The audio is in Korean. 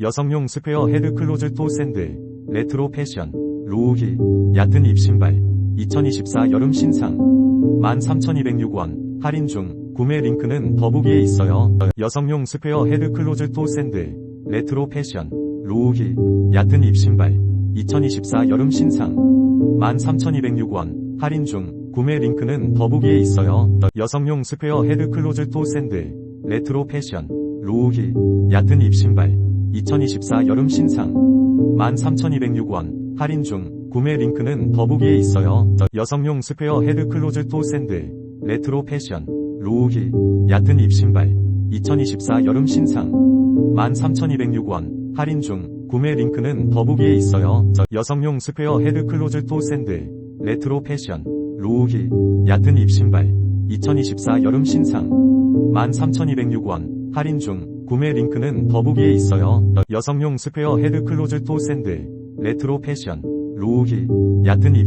여성용 스페어 헤드 클로즈 토 샌들, 레트로 패션, 로우힐, 얕은 입신발, 2024 여름 신상, 13,206원, 할인 중, 구매 링크는 더보기에 있어요. 여성용 스페어 헤드 클로즈 토 샌들, 레트로 패션, 로우힐, 얕은 입신발, 2024 여름 신상, 13,206원, 할인 중, 구매 링크는 더보기에 있어요. 여성용 스페어 헤드 클로즈 토 샌들, 레트로 패션, 로우힐, 얕은 입신발, 2024 여름 신상, 13,206원, 할인 중, 구매 링크는 더보기에 있어요. 여성용 스페어 헤드 클로즈 토 샌들, 레트로 패션, 로우힐, 얕은 입신발, 2024 여름 신상, 13,206원, 할인 중, 구매 링크는 더보기에 있어요. 여성용 스페어 헤드 클로즈 토 샌들, 레트로 패션, 로우힐, 얕은 입신발, 2024 여름 신상, 13,206원, 할인 중, 구매 링크는 더보기에 있어요. 여성용 스페어 헤드 클로즈 토 샌들, 레트로 패션, 로우힐, 얕은 입신